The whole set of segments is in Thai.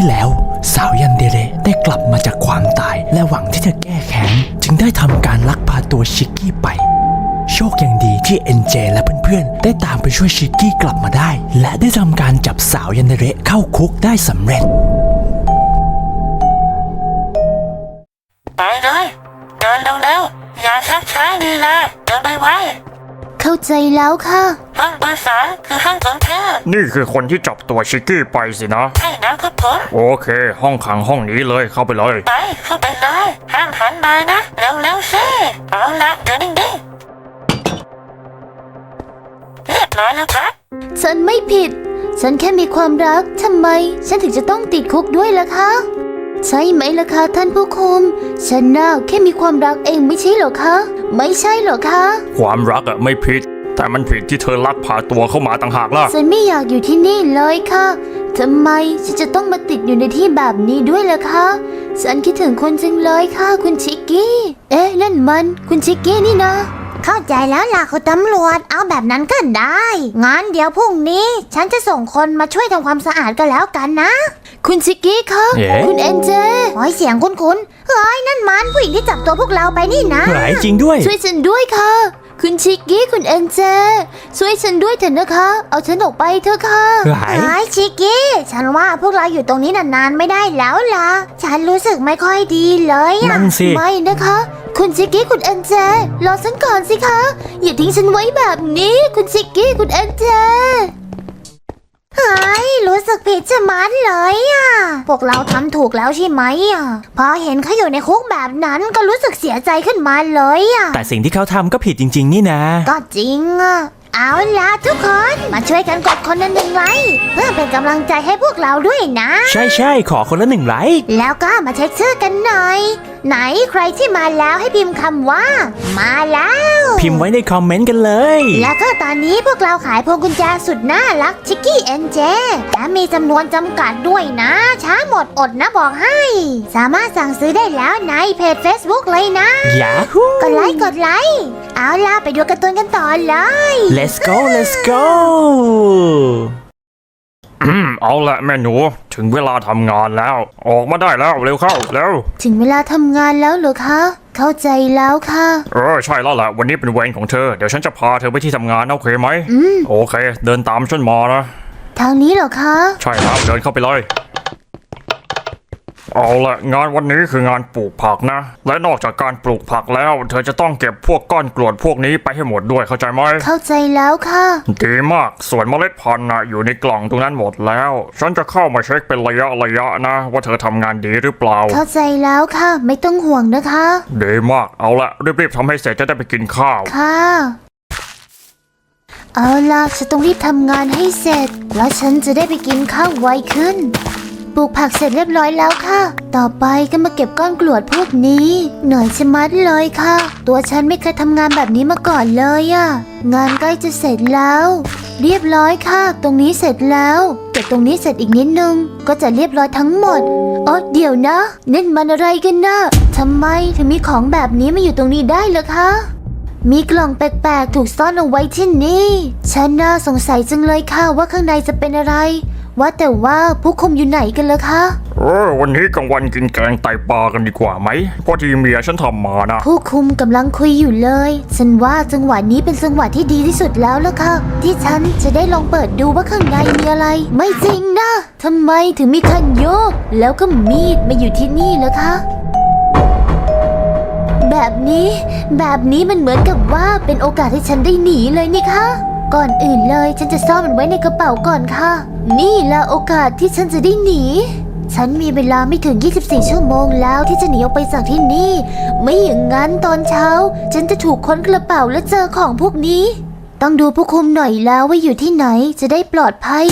ที่แล้ว สาวยันเดเรได้กลับมาจากความตาย และหวังที่จะแก้แค้นจึงได้ทำการลักพาตัวชิกกี้ไป โชคยังดีที่เอ็นเจและเพื่อนๆ ได้ตามไปช่วยชิกกี้กลับมาได้ และได้ทำการจับสาวยันเดเรเข้าคุกได้สำเร็จไปเลยเดินเร็วๆอย่าชักช้าดีนะเดินไปไว เข้าใจแล้วค่ะ ห้องภาษาคือห้องของเธอนี่คือคนที่จับตัวชิกกี้ไปสินะ ใช่แล้วครับผม โอเค ห้องขังห้องนี้เลยเข้าไปเลย ไปเข้าไปเลยห้ามหันมานะ เร็วๆสิเอาละเดี๋ยวนิ่งๆเรียบร้อยแล้วครับ ฉันไม่ผิด ฉันแค่มีความรักทำไม ฉันถึงจะต้องติดคุกด้วยล่ะคะ ใช่ไหมล่ะคะท่านผู้คุม ฉันน่าแค่มีความรักเองไม่ใช่เหรอคะ ไม่ใช่เหรอคะ ความรักอะไม่ผิด แต่มันผิดที่เธอลักพาตัวเข้ามาต่างหากล่ะ ฉันไม่อยากอยู่ที่นี่เลยค่ะทำไมฉันจะต้องมาติดอยู่ในที่แบบนี้ด้วยล่ะคะ ฉันคิดถึงคุณจังเลยค่ะ คุณชิกกี้ เอ๊ะนั่นมัน คุณชิกกี้นี่นะ เข้าใจแล้วล่ะคุณตำรวจเอาแบบนั้นก็ได้งั้นเดี๋ยวพรุ่งนี้ ฉันจะส่งคนมาช่วยทำความสะอาดก็แล้วกันนะ คุณชิกกี้คะเอ๊ะ คุณเอ็นเจ โอ้ยเสียงคุ้นๆเฮ้ยนั่นมันผู้หญิงที่จับตัวพวกเราไปนี่นะ หลายจริงด้วย ช่วยฉันด้วยค่ะ คุณชิกกี้คุณเอ็นเจ ช่วยฉันด้วยเถอะนะคะ เอาฉันออกไปเถอะค่ะหลาย ไอ้ชิกกี้ ฉันว่าพวกเราอยู่ตรงนี้นานๆไม่ได้แล้วล่ะ ฉันรู้สึกไม่ค่อยดีเลยอะนั่นสิ ไม่นะคะ คุณชิกกี้คุณเอ็นเจ รอฉันก่อนสิคะ อย่าทิ้งฉันไว้แบบนี้ คุณชิกกี้คุณเอ็นเจ เฮ้ยรู้สึกผิดจะมัดเลยอะ พวกเราทำถูกแล้วใช่ไหมอะ พอเห็นเขาอยู่ในคุกแบบนั้นก็รู้สึกเสียใจขึ้นมาเลยอะ แต่สิ่งที่เขาทำก็ผิดจริง ๆ นี่นะ ก็จริงอะ เอาล่ะทุกคนมาช่วยกันกดคนละหนึ่งไลค์เพื่อเป็นกำลังใจให้พวกเราด้วยนะ ใช่ใช่ๆขอคนละหนึ่งไลค์ แล้วก็มาเช็คชื่อกันหน่อยไหนใครที่มาแล้วให้พิมพ์คำว่า มาแล้ว พิมพ์ไว้ในคอมเมนต์กันเลย แล้วก็ตอนนี้พวกเราขายพวงกุญแจสุดน่ารักชิกกี้เอ็นเจและมีจำนวนจำกัดด้วยนะ ช้าหมดอดนะบอกให้ สามารถสั่งซื้อได้แล้วในเพจ Facebook เลยนะ ยาฮู กดไลค์กดไลค์เอาล่ะไปดูการ์ตูนกันต่อเลย let's go let's go อืมเอาละแม่หนู ถึงเวลาทำงานแล้ว ออกมาได้แล้วเร็วเข้าเร็วถึงเวลาทำงานแล้วเหรอคะ เข้าใจแล้วค่ะ เออใช่แล้วแหละวันนี้เป็นเวรของเธอ เดี๋ยวฉันจะพาเธอไปที่ทำงานนะโอเคไหมอืม โอเค เดินตามฉันมานะ ทางนี้เหรอคะ ใช่แล้วเดินเข้าไปเลย เอาละงานวันนี้คืองานปลูกผักนะ และนอกจากการปลูกผักแล้ว เธอจะต้องเก็บพวกก้อนกรวดพวกนี้ไปให้หมดด้วยเข้าใจไหมเข้าใจแล้วค่ะ ดีมากส่วนเมล็ดพันธุ์นะอยู่ในกล่องตรงนั้นหมดแล้ว ฉันจะเข้ามาเช็คเป็นระยะระยะนะ ว่าเธอทำงานดีหรือเปล่า เข้าใจแล้วค่ะ ไม่ต้องห่วงนะคะดีมากเอาละรีบๆทำให้เสร็จจะได้ไปกินข้าว ค่ะ เอาล่ะฉันต้องรีบทำงานให้เสร็จ แล้วฉันจะได้ไปกินข้าวไวขึ้นป ลูกผักเสร็จเรียบร้อยแล้วค่ะ ต่อไปก็มาเก็บก้อนกรวดพวกนี้เหนื่อยชะมัดเลยค่ะ ตัวฉันไม่เคยทำงานแบบนี้มาก่อนเลยอะงานใกล้จะเสร็จแล้ว เรียบร้อยค่ะ ตรงนี้เสร็จแล้วเก็บตรงนี้เสร็จอีกนิดนึง ก็จะเรียบร้อยทั้งหมดอ๋อเดี๋ยวนะนั่นมันอะไรกันนะทำไมถึงมีของแบบนี้มาอยู่ตรงนี้ได้เหรอคะมีกล่องแปลกๆ ถูกซ่อนเอาไว้ที่นี่ ฉันน่าสงสัยจังเลยค่ะว่าข้างในจะเป็นอะไร ว่าแต่ว่าผู้คุมอยู่ไหนกันล่ะคะ เออวันนี้กลางวันกินแกงไตปลากันดีกว่าไหมพอดีเมียฉันทำมานะ ผู้คุมกำลังคุยอยู่เลย ฉันว่าจังหวะนี้เป็นจังหวะที่ดีที่สุดแล้วล่ะค่ะ ที่ฉันจะได้ลองเปิดดูว่าข้างในมีอะไร ไม่จริงนะทำไมถึงมีคันโยก แล้วก็มีดมาอยู่ที่นี่ล่ะคะ แบบนี้ แบบนี้มันเหมือนกับว่าเป็นโอกาสให้ฉันได้หนีเลยนี่คะ ก่อนอื่นเลยฉันจะซ่อนมันไว้ในกระเป๋าก่อนค่ะ นี่แหละโอกาสที่ฉันจะได้หนี ฉันมีเวลาไม่ถึง 24 ชั่วโมงแล้วที่จะหนีออกไปจากที่นี่ ไม่อย่างนั้นตอนเช้า ฉันจะถูกค้นกระเป๋าและเจอของพวกนี้ ต้องดูผู้คุมหน่อยแล้วว่าอยู่ที่ไหนจะได้ปลอดภัย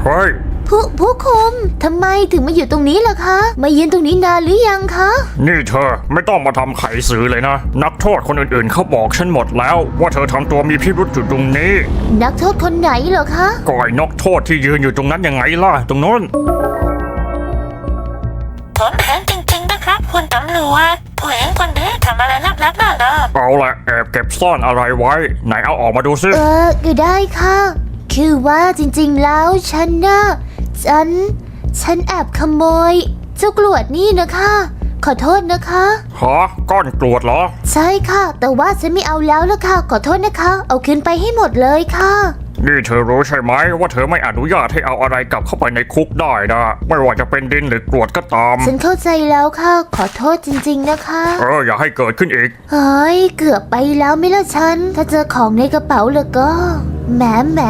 เฮ้ย ผู้ผู้คุมทำไมถึงมาอยู่ตรงนี้ล่ะคะ มายืนตรงนี้นานหรือยังคะ นี่เธอไม่ต้องมาทำไขสื่อเลยนะ นักโทษคนอื่นๆเขาบอกฉันหมดแล้ว ว่าเธอทำตัวมีพิรุษอยู่ตรงนี้นักโทษคนไหนเหรอคะ ก่อยนกโทษที่ยืนอยู่ตรงนั้นยังไงล่ะ ตรงโน้น ผมแค้นจริงๆนะครับ คุณตำรวจผู้หญิงคนนี้ทำอะไรลับๆน่าเลิกเอาละแอบเก็บซ่อนอะไรไว้ ไหนเอาออกมาดูซิ เออก็ได้ค่ะ คือว่าจริงๆแล้วฉันน่ะ ฉันฉฉันแอบขโมย เจ้ากรวดนี่นะคะ ขอโทษนะคะฮะก้อนกรวดเหรอ ใช่ค่ะ แต่ว่าฉันไม่เอาแล้วละค่ะ ขอโทษนะคะ เอาคืนไปให้หมดเลยค่ะ นี่เธอรู้ใช่ไหมว่าเธอไม่อนุญาตให้เอาอะไรกลับเข้าไปในคุกได้นะ ไม่ว่าจะเป็นดินหรือกรวดก็ตาม ฉันเข้าใจแล้วค่ะ ขอโทษจริงๆนะคะ เอออย่าให้เกิดขึ้นอีก เฮ้ย เกือบไปแล้วไม่ละฉัน ถ้าเจอของในกระเป๋าแล้วก็ แหมแหม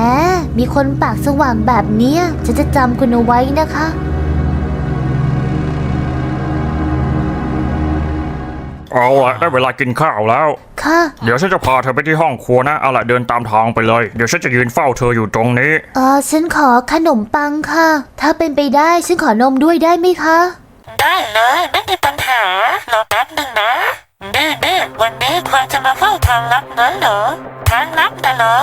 มีคนปากสว่างแบบเนี้ยฉันจะจำคุณเอาไว้นะคะ เอาละได้เวลากินข้าวแล้ว ค่ะ เดี๋ยวฉันจะพาเธอไปที่ห้องครัวนะ เอาละเดินตามทางไปเลย เดี๋ยวฉันจะยืนเฝ้าเธออยู่ตรงนี้ เออฉันขอขนมปังค่ะ ถ้าเป็นไปได้ฉันขอนมด้วยได้ไหมคะ ได้เลยไม่มีปัญหารอแป๊บหนึ่งนะดีดีวันนี้ควรจะมาเฝ้าทางลับนั้นเหรอ ทางลับน่ะเหรอ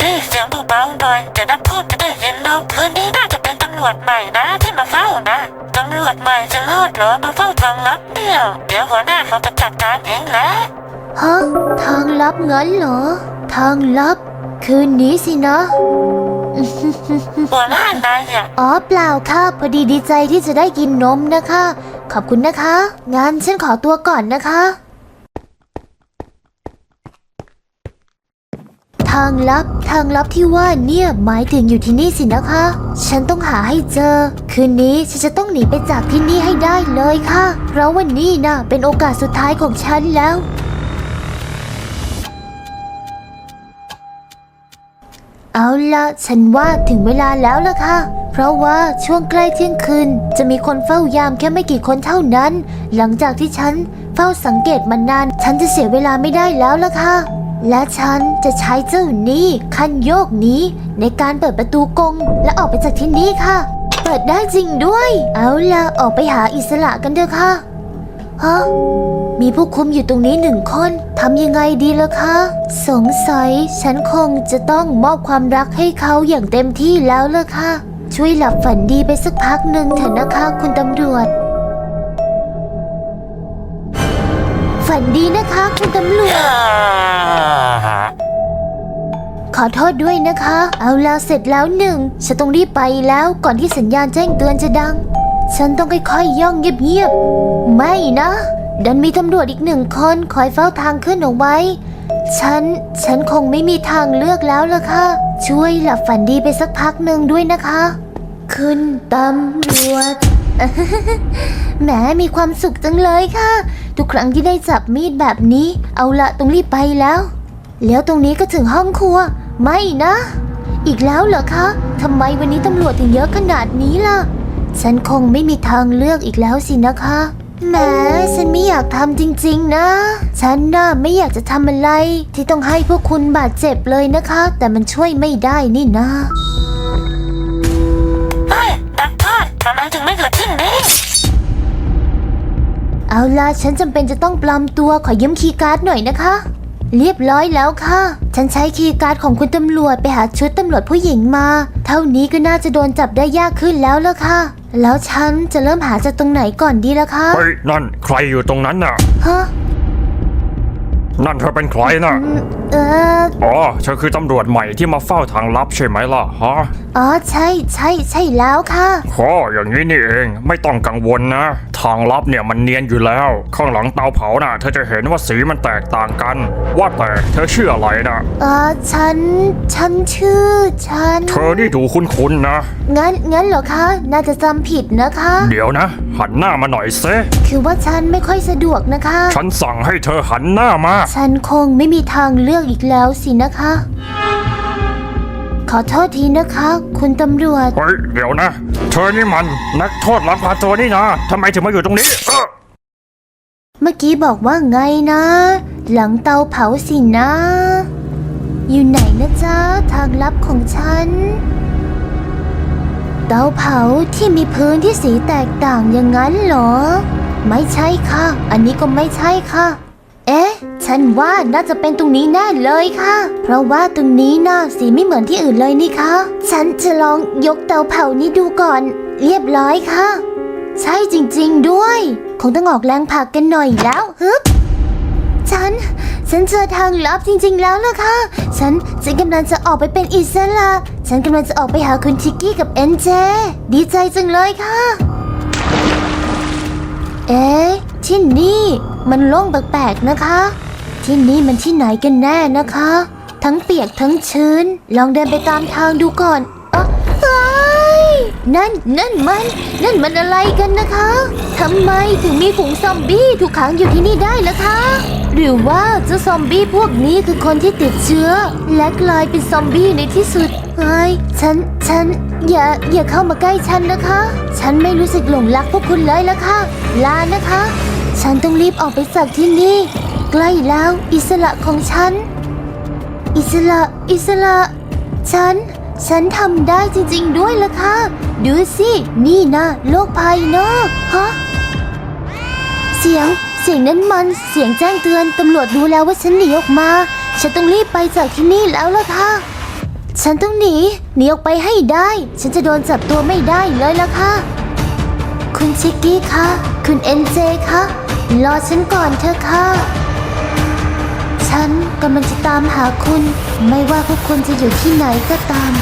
ดีเสียงเบาๆหน่อยจะนักโทษจะได้ยินเราคืนนี้น่าจะเป็นตำรวจใหม่นะที่มาเฝ้านะตำรวจใหม่จะรอดเหรอมาเฝ้าทางลับเดียวเดี๋ยวหัวหน้าเขาจะจัดการเองแหละฮะทางลับงั้นเหรอ ทางลับ คืนนี้สินะ หัวหน้านายเนี่ยอ๋อเปล่าค่ะ พอดีดีใจที่จะได้กินนมนะคะ ขอบคุณนะคะ งั้นฉันขอตัวก่อนนะคะ ทางลับ ทางลับที่ว่าเนี่ยหมายถึงอยู่ที่นี่สินะคะ ฉันต้องหาให้เจอ คืนนี้ฉันจะต้องหนีไปจากที่นี่ให้ได้เลยค่ะ เพราะวันนี้นะเป็นโอกาสสุดท้ายของฉันแล้วเอาละฉันว่าถึงเวลาแล้วล่ะค่ะ เพราะว่าช่วงใกล้เที่ยงคืน จะมีคนเฝ้ายามแค่ไม่กี่คนเท่านั้น หลังจากที่ฉันเฝ้าสังเกตมานาน ฉันจะเสียเวลาไม่ได้แล้วล่ะค่ะ และฉันจะใช้เจ้านี้คันโยกนี้ในการเปิดประตูกรงและออกไปจากที่นี่ค่ะ เปิดได้จริงด้วย เอาละออกไปหาอิสระกันเถอะค่ะฮะมีผู้คุมอยู่ตรงนี้หนึ่งคนทำยังไงดีล่ะคะ สงสัยฉันคงจะต้องมอบความรักให้เขาอย่างเต็มที่แล้วล่ะค่ะ ช่วยหลับฝันดีไปสักพักหนึ่งเถอะนะคะ คุณตำรวจ ฝันดีนะคะ คุณตำรวจ ขอโทษด้วยนะคะ เอาล้วเสร็จแล้วหนึ่ง ฉันต้องรีบไปแล้วก่อนที่สัญญาณแจ้งเตือนจะดัง ฉันต้องค่อยๆย่องเงียบๆ ไม่นะ ดันมีตำรวจอีกหนึ่งคนคอยเฝ้าทางขึ้นเอาไว้ ฉัน ฉันคงไม่มีทางเลือกแล้วล่ะค่ะ ช่วยหลับฝันดีไปสักพักหนึ่งด้วยนะคะ คุณตำรวจ แหมมีความสุขจังเลยค่ะ ทุกครั้งที่ได้จับมีดแบบนี้ เอาละต้องรีบไปแล้ว แล้วตรงนี้ก็ถึงห้องครัว ไม่นะ อีกแล้วเหรอคะทำไมวันนี้ตำรวจถึงเยอะขนาดนี้ล่ะ ฉันคงไม่มีทางเลือกอีกแล้วสินะคะแหมฉันไม่อยากทำจริงๆนะ ฉันน่ะไม่อยากจะทำอะไร ที่ต้องให้พวกคุณบาดเจ็บเลยนะคะ แต่มันช่วยไม่ได้นี่นะเฮ้ยนักโทษทำไมถึงไม่เกิดที่นี่เอาล่ะฉันจำเป็นจะต้องปลอมตัวขอยืมคีย์การ์ดหน่อยนะคะ เรียบร้อยแล้วค่ะ ฉันใช้คีย์การ์ดของคุณตำรวจไปหาชุดตำรวจผู้หญิงมา เท่านี้ก็น่าจะโดนจับได้ยากขึ้นแล้วละค่ะ แล้วฉันจะเริ่มหาจากตรงไหนก่อนดีล่ะคะเฮ้ยนั่นใครอยู่ตรงนั้นน่ะ ฮะนั่นเธอเป็นใครน่ะเอออ๋อเธอคือตำรวจใหม่ที่มาเฝ้าทางลับใช่ไหมล่ะฮะอ๋อใช่ใช่ใช่แล้วค่ะโออย่างนี้นี่เองไม่ต้องกังวลนะ ทางลับเนี่ยมันเนียนอยู่แล้ว ข้างหลังเตาเผาน่ะ เธอจะเห็นว่าสีมันแตกต่างกัน ว่าแต่เธอชื่ออะไรนะเออฉัน ฉันชื่อ ฉัน เธอนี่ดูคุ้นๆนะ งั้น งั้นเหรอคะ น่าจะจำผิดนะคะ เดี๋ยวนะ หันหน้ามาหน่อยเซคือว่าฉันไม่ค่อยสะดวกนะคะ ฉันสั่งให้เธอหันหน้ามา ฉันคงไม่มีทางเลือกอีกแล้วสินะคะ ขอโทษทีนะคะ คุณตำรวจ เฮ้ยเดี๋ยวนะ เธอนี่มันนักโทษลักพาตัวนี่นะทำไมถึงมาอยู่ตรงนี้เออเมื่อกี้บอกว่าไงนะ หลังเตาเผาสินะ อยู่ไหนนะจ๊ะ ทางลับของฉัน เตาเผาที่มีพื้นที่สีแตกต่างอย่างนั้นเหรอ ไม่ใช่ค่ะ อันนี้ก็ไม่ใช่ค่ะ เอ๊ะ ฉันว่าน่าจะเป็นตรงนี้แน่เลยค่ะ เพราะว่าตรงนี้น่าสีไม่เหมือนที่อื่นเลยนี่คะ ฉันจะลองยกเตาเผานี้ดูก่อน เรียบร้อยค่ะ ใช่จริงๆด้วย คงต้องออกแรงผลักกันหน่อยแล้วฮึบฉัน ฉันเจอทางลับจริงๆแล้วล่ะค่ะ ฉัน ฉันกำลังจะออกไปเป็นอิสระฉันกำลังจะออกไปหาคุณชิกกี้กับเอ็นเจ ดีใจจังเลยค่ะ เอ๊ะที่นี่มันโล่งแปลกๆนะคะ ที่นี่มันที่ไหนกันแน่นะคะ ทั้งเปียกทั้งชื้น ลองเดินไปตามทางดูก่อนเอะเอ้ยนั่นนั่นมัน นั่นมันอะไรกันนะคะทำไมถึงมีฝูงซอมบี้ถูกขังอยู่ที่นี่ได้ล่ะคะ หรือว่าเจ้าซอมบี้พวกนี้คือคนที่ติดเชื้อ และกลายเป็นซอมบี้ในที่สุดเฮ้ยฉันฉันอย่าอย่าเข้ามาใกล้ฉันนะคะ ฉันไม่รู้สึกหลงรักพวกคุณเลยละค่ะลานะคะ ฉันต้องรีบออกไปจากที่นี่ ใกล้แล้ว อิสระของฉัน อิสระ อิสระ ฉัน ฉันทำได้จริง ๆ ด้วยละค่ะ ดูสิ นี่นะ โลกภายนอกฮะเสียง เสียงนั้นมัน เสียงแจ้งเตือน ตำรวจรู้แล้วว่าฉันหนีออกมา ฉันต้องรีบไปจากที่นี่แล้วล่ะค่ะ ฉันต้องหนี หนีออกไปให้ได้ ฉันจะโดนจับตัวไม่ได้เลยล่ะค่ะ คุณชิกกี้คะ คุณเอ็นเจคะ รอฉันก่อนเถอะค่ะ ฉันกำลังจะตามหาคุณ ไม่ว่าพวกคุณจะอยู่ที่ไหนก็ตาม